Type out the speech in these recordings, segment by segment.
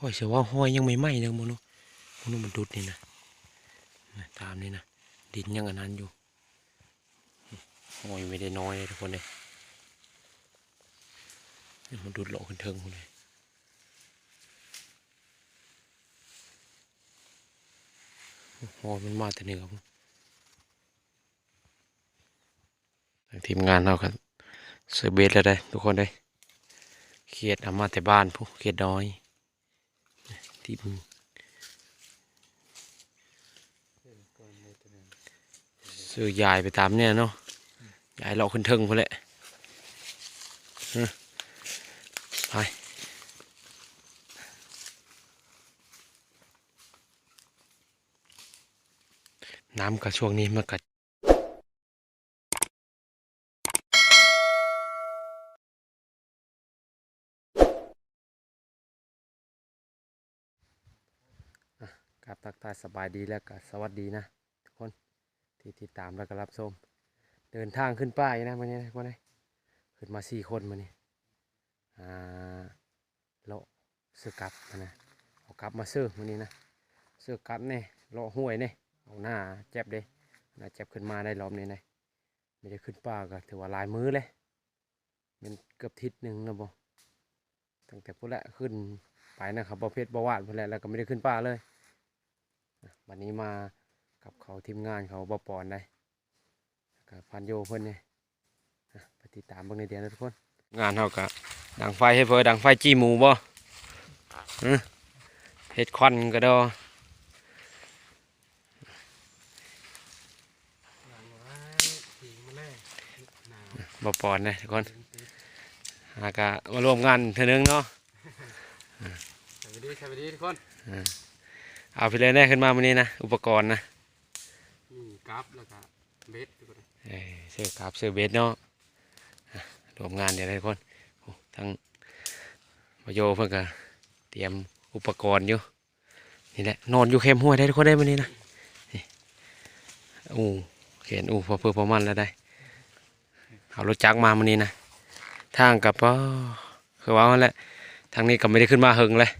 ห้อยเสียว่าห้อยยังไม่ไหม้เลยมนุมนุมันดุดนี่นะตามนี่นะดินยังอันนั้นอยู่ห้อยไม่ได้น้อยเลยทุกคนเลยมันดุดหลอกคนเทิงหมดเลยห้อยมันมาแต่เหนือทางทีมงานเรากันเสือเบสแล้วได้ทุกคนเลยเขียดเอามาแต่บ้านพวกเขียดน้อย ที่มึงซื้อยายไปตามเนี่ยเนาะยายเราขึ้นเทิงพอแหละฮะไปน้ำกับช่วงนี้มันกัด กับตักทายสบายดีแล้วก็สวัสดีนะทุกคนที่ติดตามแล้วก็รับชมเดินทางขึ้นป้ายนะมันนี้นะคนนี้ขึ้นมาสี่คนมันนี่อ่าเลาะเสือกับนะเอากลับมาเสื้อมันนี้นะเสื้อกับเนี่ยเลาะห้วยเนี่ยเอาหน้าเจ็บเด้หน้าเจ็บขึ้นมาได้รอบนี้นะไม่ได้ขึ้นป้าก็ถือว่าลายมือเลยเป็นเกือบทิศหนึ่งแล้วบ่ตั้งแต่พุ่นละขึ้นไปนะครับประเภทบวาดพุ่นและแล้วก็ไม่ได้ขึ้นป้าเลย วันนี้มากับเขาทีมงานเขาบอปอนได้กับพันโยเพื่อนเนี่ยอะไปติดตามเบางในเดียวนะทุกคน งานเขากะดังไฟให้เพื่อดังไฟจี้หมูบ่ฮะเห็ดควันก็ดอบ่ปอนนะทุกคนหากะมารวมงานเท่านึงเนาะสวัสดีสวัสดีทุกคน เอาไปเลยแน่ขึ้นมาวันนี้นะ อุปกรณ์นะนี่กราฟแล้วก็เบสทุกคนเอ้ยเสื้อกราบเสื้อเบสเนาะอะรวมงานเดี๋ยวนะทุกคนโอ้ทั้งมาโยเพื่อนก็เตรียมอุปกรณ์อยู่นี่แหละนอนอยู่เข้มห้วยได้ทุกคนได้วันนี้นะนี่อู้เขียนอู้พอเพื่อพอมันแล้วได้เอารถจักรมาวันนี้นะทางกับก็คือว่ามันแหละทางนี้ก็ไม่ได้ขึ้นมาหึงเลย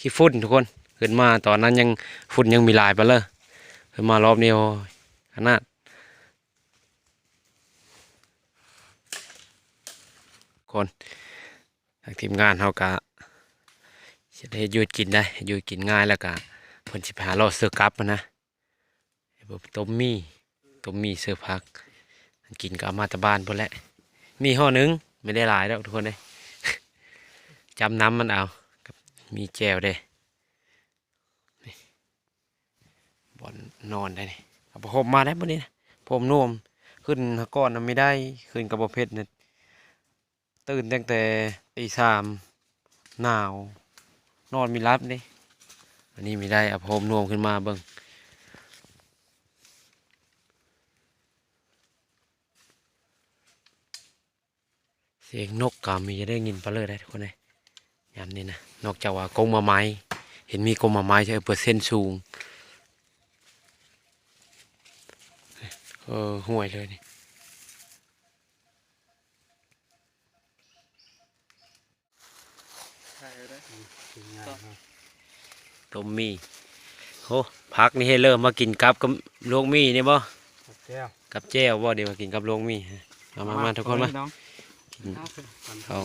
ขี้ฝุ่นทุกคน ขึ้นมาตอนนั้นยังฝุ่นยังมีลายไปเลยขึ้นมารอบนี้โอ้ยขนาดคนทางทีมงานเขาก็จะได้ยุดกินได้ยุดกินง่ายแล้วก็เพิ่นสิพาเราเสือกับนะไอ้พวกต้มมี่ต้มมี่เสือพัก กินก็เอามาตะบ้านพุ่นแหละมีห่อหนึงไม่ได้หลายแล้วทุกคนเลยจำน้ำมันเอา มีแจวเด้นี่ บอนนอนได้นี่เอาประคบมาได้ปะนี้นะผมนุ่มขึ้นก้อนนะไม่ได้ขึ้นกับบเพชรเนี่ยตื่นตั้งแต่ตีสามหนาว นอนไมีรับนี่อันนี้ไม่ได้เอาพรมนวมขึ้นมาเบิ่งเสียงนกกามีจะได้ยินปลาเลยได้ทุกคนเลยยามนี้นะนอกจากว่ากงมาไม้เห็นมีกงมาไม้ใช่เปอร์เซ็นต์สูง เออห่วยเลยนี่ใช่เลยทีมงานครับต้มมีโอ้พักนี่ให้เริ่มมากินกับกับลวงมีนี่บ่แก้วกับแจ้วบ่เดี๋ยวมากินกับลวงมีมามามาทุกคนมาน้องอืมเอา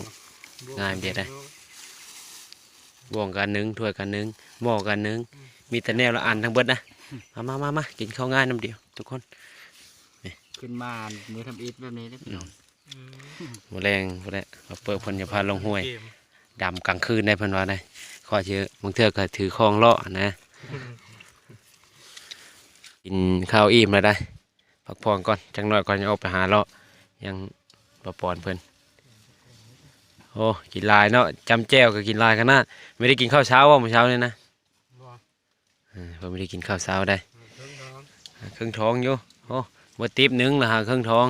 ง่ายเดียวได้บ่วงกันหนึงถ้วยกันหนึงหม้อกันหนึงมีแต่แนวละอันทั้งเบิดนะมามามามากินข้าวง่ายน้ำเดียว ทุกคน ขึ้นมามือทำอิฐแบบนี้ได้พี่น้องหมดแรงพอแล้วมาเปิดเพนจะพาลงห้วยดำกลางคืนได้เพิ่นว่าได้ข้อเชื่อบางเทื่อก็ถือคองเลาะนะ กินข้าวอิ่มแล้วได้ พักผ่อนก่อนจังหน่อยก่อนจะออกไปหาเลาะยังบ่ปอนเพิ่นโอ้กินหลายเนาะจำแจ้วก็กินหลายขนาดไม่ได้กินข้าวเช้าว่าเมื่อเช้านี่นะเออเพิ่นไม่ได้กินข้าวเช้าได้ครึ่งท้องอยู่โอ้ บ่ติบหนึงละหาครึ่งท้อง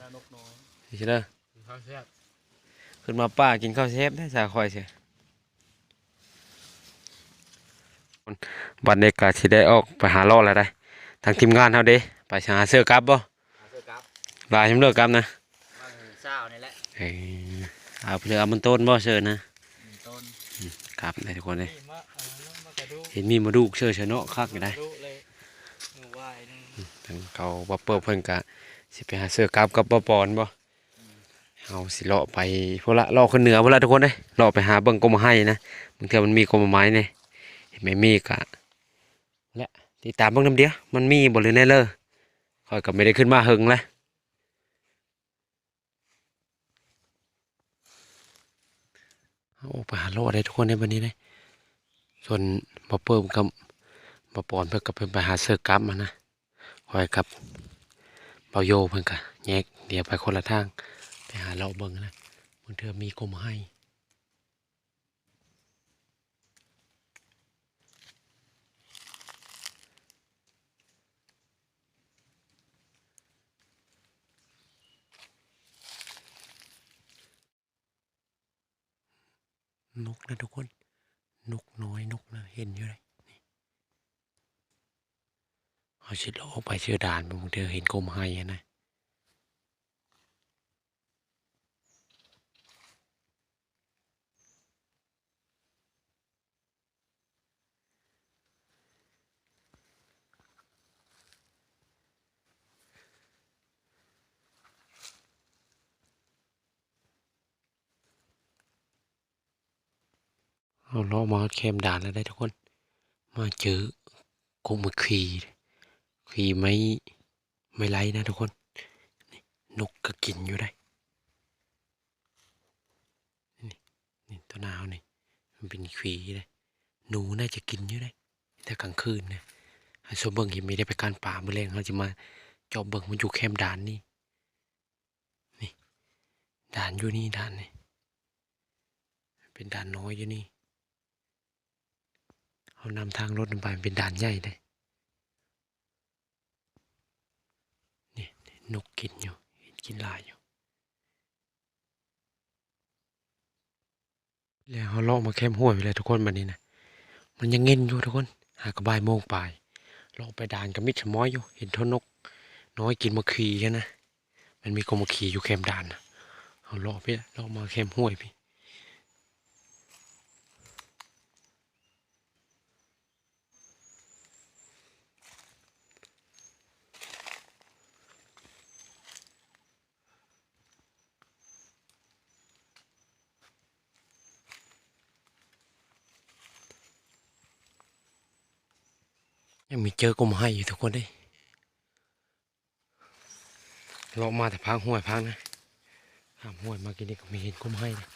ดานกน้อยใช่เด้อข้าวแซ่บขึ้นมาป้ากินข้าวเชฟได้สาคอยเสียวันนี้ก็สิได้ออกไปหาเลาะแล้วได้ ทางทีมงานเฮาเด้ไปหาเสื้อกลับบ่เสื้อกับลายชำเลือกกลับนะบางเช้านี่แหละเอ้ยเอาไปเลยเอามันต้นบ่เสื้อนะต้นออืมครับได้ทุกคนเลยนี่มาอ่าน้องมากระดูกเห็นมีมาดูกเชื่อชะเนาะคักอยู่ได้ กระดูกเลยหนูวายหนึ งทางเขาบ่เปิดเพิ่นกะสิไปหาเสื้อกราบกับบ่ปอนบ่เอาสิเลาะไปพุ่นละเลาะขึ้นเหนือพุ่นละทุกคนเด้เลาะไปหาเบิ่งกรมให้นะบางเทื่อมันมีกรมไม้นี่เห็นไหม่มีกะและติดตามเบิ่งนํเดียวมันมีบ่หรือแน่เลยข่อยก็ไม่ได้ขึ้นมาหึงแล้วเอาไปหาเลาะได้ทุกคนในวันนี้เลยส่วนบ่เปิดกับบ่ปอนเพิ่นก็เพิ่นไปหาเสื้อกราบมานะ คอยกับเบาโยเพิ่นกะแยกเดี๋ยวไปคนละทาง ไปหาเราเบิ่งนะบางเทื่อมีกลมให้นกนะทุกคน นกน้อยนกนะเห็นอยู่เลยนี่ เอาชิดออกไปเชื่อด่านบางเทื่อเห็นกลมให้นะเอาล้อมาแคมด่านแล้วได้ทุกคน มาเจอกุ้งมา ขีขีไม่ไม่ไล่นะทุกคนนี่นกก็กินอยู่ได้นี่นี่ตัวนาวนี่มันเป็นขีเลยหนูน่าจะกินอยู่ได้แต่กลางคืนนะฮันเบิงยังไม่ได้ไปการป่าเมื่อแรงเขาจะมาเจอบเบิงมันอยู่แคมด่านนี่นี่ด่านอยู่นี่ด่านนี่เป็นด่านน้อยอยู่นี่เขานำทางรถลงไปมันเป็นด่านใหญ่เลย นกกินอยู่เห็นกินลายอยู่ แล้วเขาเลาะมาแคมห้วยไปเลยทุกคนบันนี้นะมันยังเงินอยู่ทุกคน หากระบายโมงปลายเลาะไปด่านกับมิดชม้อยอยู่ เห็นทนนกน้อยกินมะขีกันนะ มันมีกมะขีอยู่แคมด่านนะเอาเลาะไปเลาะมาแคมห้วยพี่ ยังมีเจอกลมให้อยู่ทุกคนเลยเรามาแต่พังห้วยพังนะห้ามห้วยมากินนี่ก็ไม่เห็นกลมให้เลย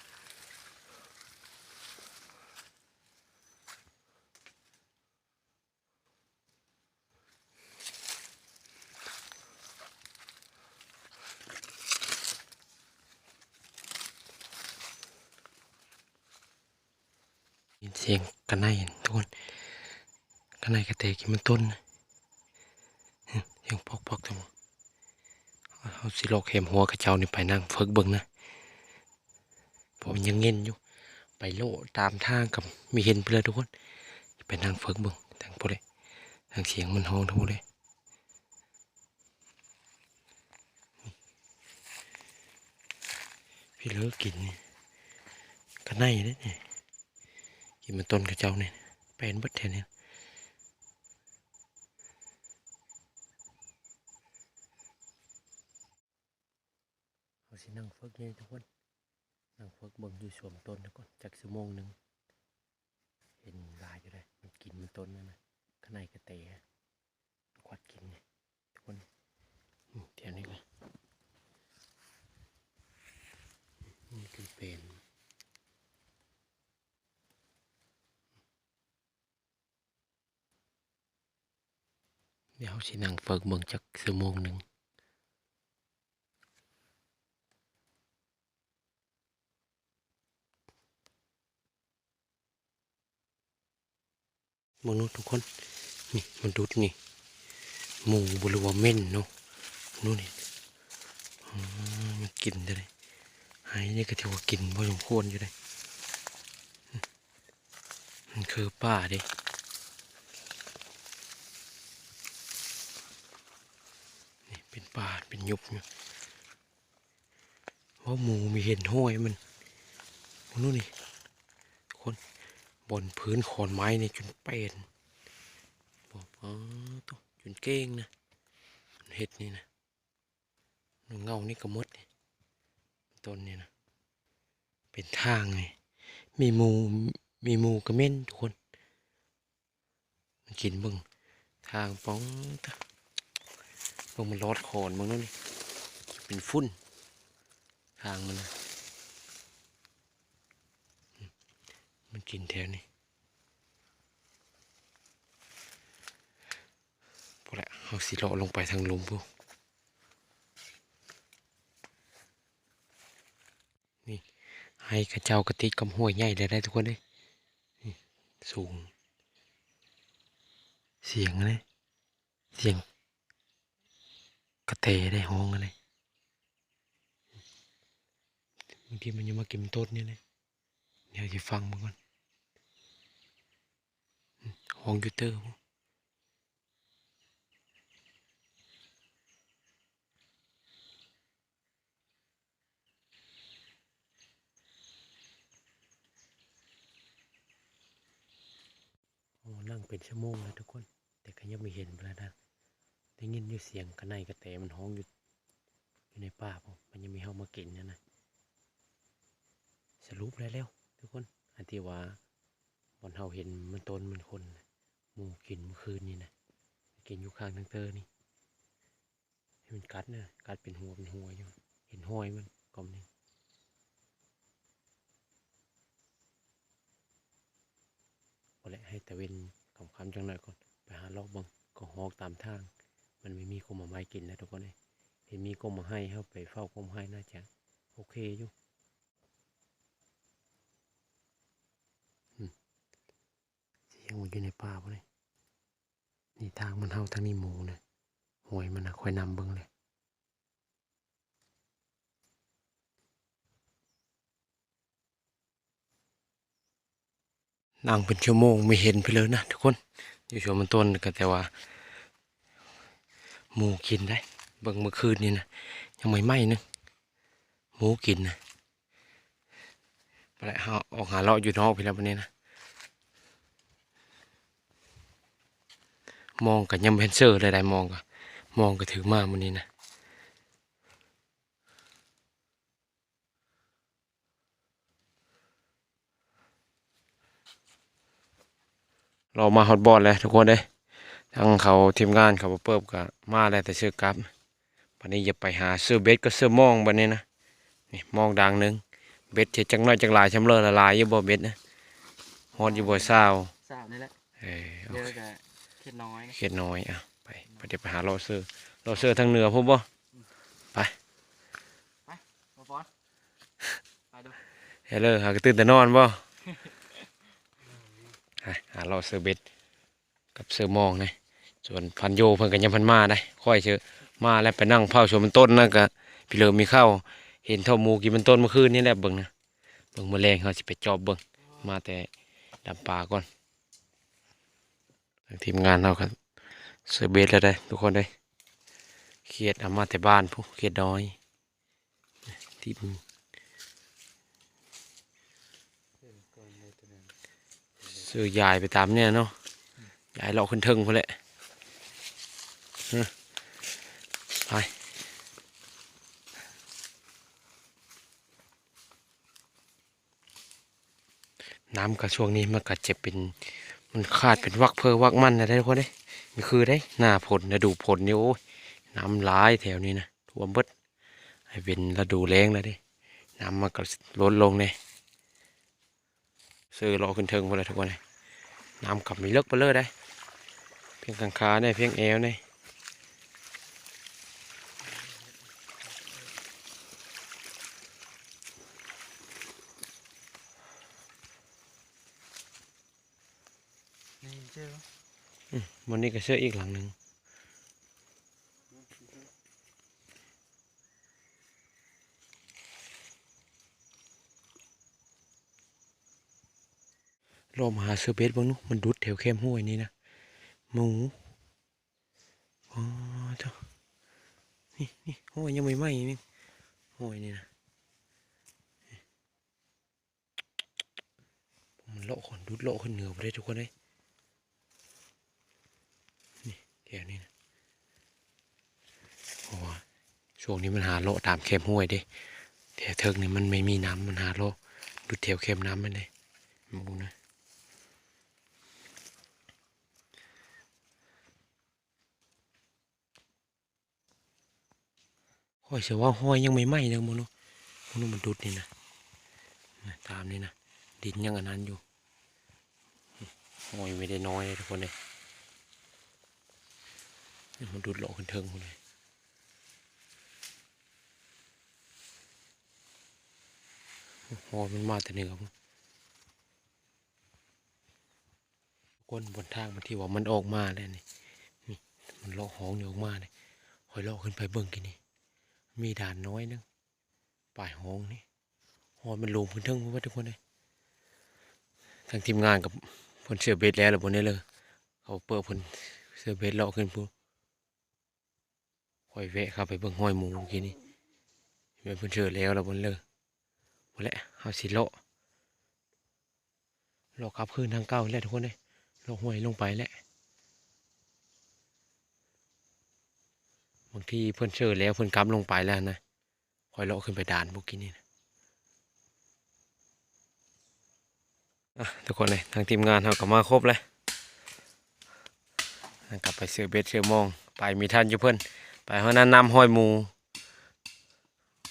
ยินเสียงกันไนทุกคน ข้างในกระเตกินมันต้นยังปอกปอกจังวะเอาสิโลกเข็มหัวกระเจ้านี่ไปนั่งเฟิกเบิ่งนะผมยังเงินอยู่ ไปโลตามทางกับมีเห็นเพื่อทุกคนไปนั่งเฟิกเบิ่งทางพวกเลยทางเสียงมันห้องทั้งหมดเลยพี่เลิกกินกระไนเด้เนี่ยกินมันต้นกระเจ้าเนี่ยเป็นบิดแทนเนี่ย เขาสิ นั่งฝึกนี่ทุกคนนั่งฝึกเบิ่งอยู่สวมต้นทุกคนจักชั่วโมงหนึ่งเห็นลายอยู่เลยมันกินมันต้นนั่นนะข้างในกระเตะควัดกินไงทุกคนเดี๋ยวนี้เลยนี่คือเป็นเดี๋ยวสินั่งฝึกเบิ่งจักชั่วโมงหนึ่ง มนุษย์ทุกคน นี่มันดุดนี่หมูบริวาเม่นเนาะนู่นนี่มันกินได้เลยหายนี่ก็ถือว่ากินพอสมควรอยู่เลยมันคือป่าดินี่เป็นป่าเป็นยุบอยู่ว่าหมูมีเห็นห้อยมันนู่นนี่ บนพื้นขอนไม้นี่จนเป็นบอกอ๋อตัวจนเก้งนะเห็ดนี่นะเงานี่ก็มดนี่ต้นนี่นะเป็นทางไงมีมูมีมูกระเม่นทุกคนมันกินบึงทางป้องตบึงมันรอดคอนมึงนั่นนี่เป็นฝุ่นทางมันนะอืม มันกินแถวนี้พอละเอาสิเลาะลงไปทางลุมพวกนี่ ให้กระเจ้ากระติกกำห้วยใหญ่เลยได้ทุกคนเลยนี่สูง เสียงเลยเสียง กระเตได้ห้องเลยบางทีมันยังมาก็บต้นนี่เลยเดี๋ยวจะฟังมันก่อน อืมห้องยูเตอร์พวกโอ้นั่งเป็นชั่วโมงเลยทุกคน แต่ก็ยังไม่เห็นมันแล้วนะได้ยินอยู่เสียงกระไนกระแตมันห้องอยู่อยู่ในป่าผมมันยังมีเฮามากินนะนะสรุปแล้วแล้วทุกคน อันที่ว่าบอนเฮาเห็นมันตนมันคนนะ หมูกินเมื่อคืนนี่นะกินอยู่ข้างทางเตอนี่ให้มันกัดนะกัดเป็นหัวเป็นหัวอยู่เห็นห้อยมันกลมนี่ก็แหละให้ตะเวนคำคำจังหน่อยก่อนไปหาลอกบังก็ฮอกตามทาง มันไม่มีกลมมาไม้กินนะทุกคนเลยเห็นมีกลมมาให้เข้าไปเฝ้ากลมให้น่าจะโอเคอยู่อืมเสี ยงมันอยู่ในป่าเลยนี่ทางมันเท่าทางนี้หมูนะหวยมันนะคอยนำเบิ้งเลยนั่งเป็นชั่วโมงไม่เห็นไปเลยนะทุกคนอยู่ช่วงมันต้นก็แต่ว่า หมูกินได้เบิ่งเมื่อคืนนี่นะยังไม่ไหม้นึงหมูกินนะไปแล้วเอาออกหาเลาะอยู่นอกไปแล้ววันนี้นะ มองกับยังเป็นเซอร์เลยได้มองกับมองก็ถือมากวันนี้นะเรามาฮอตบอลเลยทุกคนเลยทั้งเขาทีมงานเขาบ่เปิบก็มาแล้วแต่เสื้อกลับวันนี้อย่าไปหาเสื้อเบ็ดก็เสื้อมองบันนี้นะนี่มองดังหนึงเบ็ดเทจังน้อยจังหลายชำเลอละลายอยู่บ่เบ็ดนะฮอดอยู่บ่เศร้าสาวนี่แหละเออโอเยอะเคกับ เข็ดน้อยนะเขียดน้อยอะไปไปเดี๋ยวไปหาโรเซอร์โรเซอร์ทางเหนือพบบ่มาฟอนไปดูเฮลเลอร์หากระตื่นแต่นอนบ่ไปหาโรเซอร์เบ็ดกับเสื้อมองนะส่วนพันโยเพิ่นก็ยังเพันมาได้ค่อยเชอมาแล้วไปนั่งเผาชมมันต้นนั่นก็พี่เหลิมมีข้าวเห็นเท่าหมูกินมันต้นเมื่อคืนนี่แหละเบิ่งนะเบิ่งแมลงเขาสิไปจอบเบิ่งมาแต่ดำปลาก่อน ทางทีมงานเราครับเสื้อเบ็ดแล้วได้ทุกคนได้เขียดเอามาแต่บ้านพวกเขียดน้อยที่มันซื้อยายไปตามเนี่ยเนาะยายเราขึ้นเทิงพอแหละฮะไปน้ำกับช่วงนี้มันก็จะเป็น มันขาดเป็นวักเพอวักมันนะได้ทุกคนได้มีคือได้หน้าผลนะดูผลนี่โอ้ยน้ำร้ายแถวนี้นะท่วมเบิดให้เป็นฤดูแล้งแล้วดิน้ำมันก็ลดลงเลยซื้อรอขึ้นเทิงหมดแล้วทุกคนเลยน้ำกลับไม่เลิกไปเลยได้ เพียงกังขาเนี่ยเพียงเอวเนี่ย นี่เจ้า วันนี้ก็เสื้ออีกหลังหนึ่งลองมาหาเสื้อเบสบ้างนุมันดุดแถวเข้มห้วยนี่นะหมูอ๋อเจ้านี่นี่ห้วยยังไม่ไหม้นี่ห้วยนี่นะมันโลคนดุดโลขึ้นเหนือไปได้ทุกคนเลย นี่แถวนี้นะโอ้ช่วงนี้มันหาโลตามเข็มห้วยดิแถวเทิงนี่มันไม่มีน้ำมันหาโลดุดแถวเข็มน้ำมันเลยมองนะห้อยเสียว่าห้อยยังไม่ไหม้เลยมโนมโนมันดุดนี่นะนะตามนี่นะดินยังอันนั้นอยู่ห้อยไม่ได้น้อยเลยทุกคนเลย นี่มันดุดโลขึ้นเทิงเลยโอ้มันมาแต่เหนือก้นบนทางมันที่ว่ามันออกมาแล้วนี่นี่มันเลาะห้องอยู่ออกมาเลยคอยเลาะขึ้นไปเบิ่งกินนี่ มีด่านน้อยนึงปลายห้องนี่หอยมันลงพื้นเทิงพุ่นว่าทุกคนเลยทางทีมงานกับเพิ่นเสือเบ็ดแล้วหรือบนนี้เลย เขาเปิดพิ่นเสือเบ็ดเลาะขึ้นพุ่น คอยแวะเข้าไปเบิ่งห้อยหมูกี้นี่เห็นเพิ่นเสือแล้วหรือบนเลยหมดแล้วเอาสิโลโลขับคืนทางเก่าแล้วทุกคนเลยโลห้วยลงไปแล้วบางทีเพื่อนเชื่อแล้วเพื่อนกำลงไปแล้วนะคอยเลาะขึ้นไปด่านพวกกินนี่นะทุกคนเลยทางทีมงานเราก็มาครบแล้วกลับไปเสือเบ็ดเสือมอง ไปมีท่านอยู่เพื่อน ไปเพราะนั้นนำห้อยมู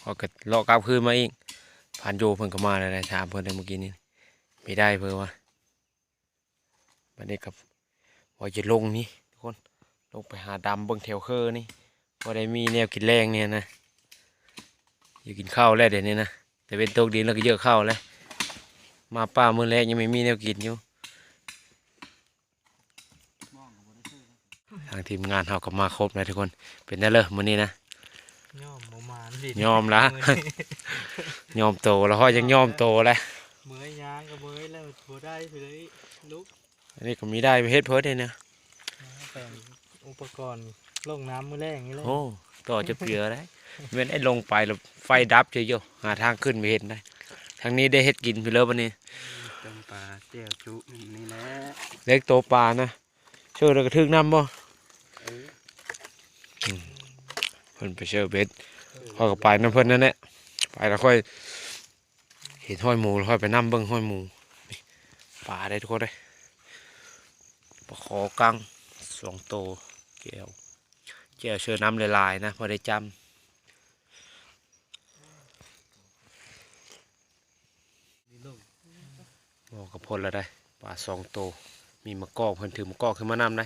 พอก็เลาะกลับคืนมาอีกผ่านโยเพิ่นก็มาแล้วนะถามเพิ่นได้เมื่อกี้นี้ไม่ได้เพิ่นว่าบัดนี้กับว่าจะลงนี่ทุกคนลงไปหาดำเบิ่งแถวเคอนี่พอได้มีแนวกินแรงเนี่ยนะอยู่กินข้าวแล้วเดี๋ยวนี้นะแต่เป็นโตกดินแล้วก็เยอะข้าวแล้วมาป้ามือแรกยังไม่มีแนวกินอยู่างทีมงานเขาก็มาครบนะทุกคน เป็นได้เลยมื้อนี้นะย่อมประมาณดิยอมละยอมโตแล้วเขายังยอมโตแล้วเมื่อยยางก็เมื่อยแล้วบ่ได้ไปเลยลุกอันนี้ก็มีได้ไปเฮ็ดเพิร์ดเลยนะแต่งอุปกรณ์ลงน้ำมือแรงนี่เลยโอ้ต่อจะเปลือได้เว้นไอ้ลงไปแล้วไฟดับเฉยๆหาทางขึ้นไปเห็นได้ทางนี้ได้เฮ็ดกินไปเลยวันนี้ต้มปลาเจียวจุนี่แหละเล็กโตปลานะเชื่อแล้วก็ทึกน้ำบ่ เออ เพิ่นไปเชื่อเบ็ดพอยก็ไปน้ำเพิ่นนั่นแหละไปแล้วค่อย เห็นห้อยหมูแล้วค่อยไปน้ำเบิ่งห้อยหมูนี่ปลาได้ทุกคนเลยปลาขอกังสองโตแก้วแก้วเชื่อน้ำลายๆนะพอได้จำนี่ลงบอกกับพลแล้วได้ปลาสองโต มีมะกอกเพิ่นถือมะกอกขึ้นมานำได้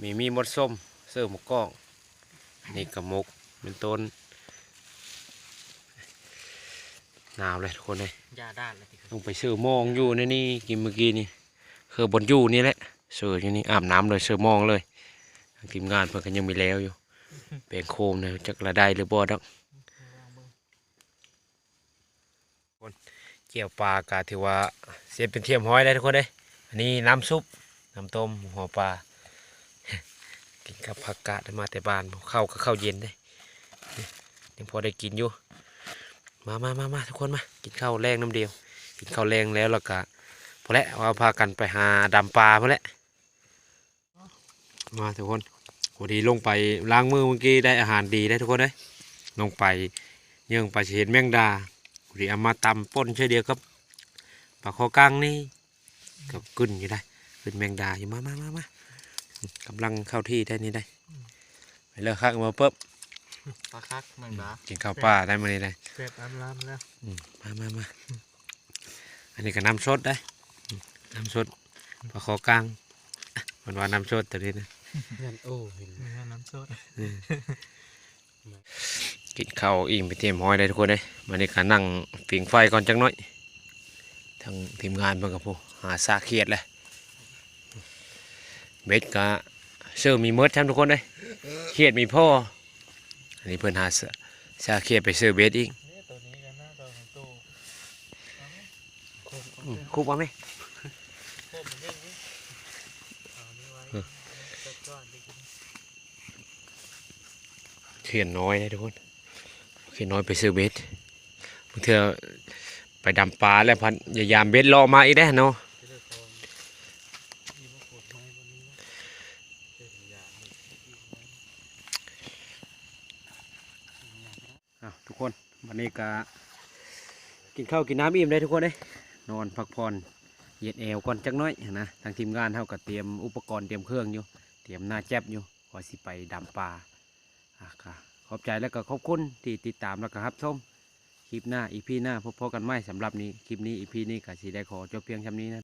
มีมีมดส้มเสื้อมะกอกนนี้กระมก เป็นต้นหนาวเลยทุกคนเลยยาด้านเลยที่ต้องไปซื้อหมองอยู่ในนี่กินเมื่อกี้นี่คือบนอยู่นี่แหละซื้ออยู่นี่อาบน้ำเลยซื้อหมองเลยทางทีมงานเพิ่นก็ยังมีแล้วอยู่แปลงโคมเนี่ยจักระได้หรือบ่ดอกเกี่ยวปลากาถือว่าเสียเป็นเทียมห้อยได้ทุกคนเลยอันนี้น้ำซุปน้ำต้มหัวปลากินกับผักกาดมาแต่บ้านเข้าวก็เข้าวเย็นได้ยั ยังพอได้กินอยู่ มามามามาทุกคนมา กินข้าวแรงน้ำเดียว กินข้าวแรงแล้วแล้วก็พอแล้วว่าพากันไปหาดำปลาพอแล้วมาทุกคนพอดีลงไปล้างมือเมื่อกี้ได้อาหารดีได้ทุกคนเลยลงไปเยื่องไปเห็นแมงดาพอดีเอามาตำป่นเช่นเดียวกับปลาคอกลางนี่กับกึ่นอยู่ได้กึ่นแมงดาอยู่มามามามากำลังเข้าที่ได้นี่ได้ไปเลยครับมาปุ๊บ ปลาคักมันบ้ากินข้าวปลาได้มานี่ได้เสร็จอันล้ำแล้วอืมมามามาอันนี้ก็น้ำสดได้อืมน้ำสดปลาคอกลางอะมันว่าน้ำสดตัวนี้นะเงินโอ้เห็นน้ำสดกินข้าวอิ่มไปเตรียมห้อยได้ทุกคนเลยมันนี้ก็นั่งผิงไฟก่อนจังน้อยทางทีมงานเพิ่นกับผู้หาซาเขียดเลยเบ็ดก็เสื้อมีเมิดทั้งทุกคนเลยเขียดมีพ่อ อันนี้เพิ่นหาเสื้อซาเขียดไปซื้อเบ็ดอีกเนี่ยตัวนี้กันหน้าตัวของตู้เอาไหมโคมอืมคุบเอาไหมโคมมันเรื่องนี้เอานี่ไว้จัดก้อนไปกินเขียนน้อยเลยทุกคนเขียนน้อยไปซื้อเบ็ดบางเทื่อไปดำปลาแล้วพันยายามเบ็ดรอมาอีกได้อเนาะ เมีมะกรูดไม้วันนี้นะเจออย่างนี้อีกไว้ อ้าวทุกคนวั นี้ก็กินข้าวกินน้ำอิ่มได้ทุกคนเลยนอนพักผ่อนเหยียดแอวก่อนจักหน้อยนะทางทีมงานเท่ากับเตรียมอุปกรณ์เตรียมเครื่องอยู่ เตรียมหน้าแจ็บอยู่ขอสิไปดำปลาอะค่ะขอบใจแล้วก็ขอบคุณที่ติดตามแล้วก็รับชมคลิปหน้าอีพีหน้าพบกันใหม่สำหรับนี้คลิปนี้อีพีนี้ก็สีได้ขอจบเพียงชำนี้นะ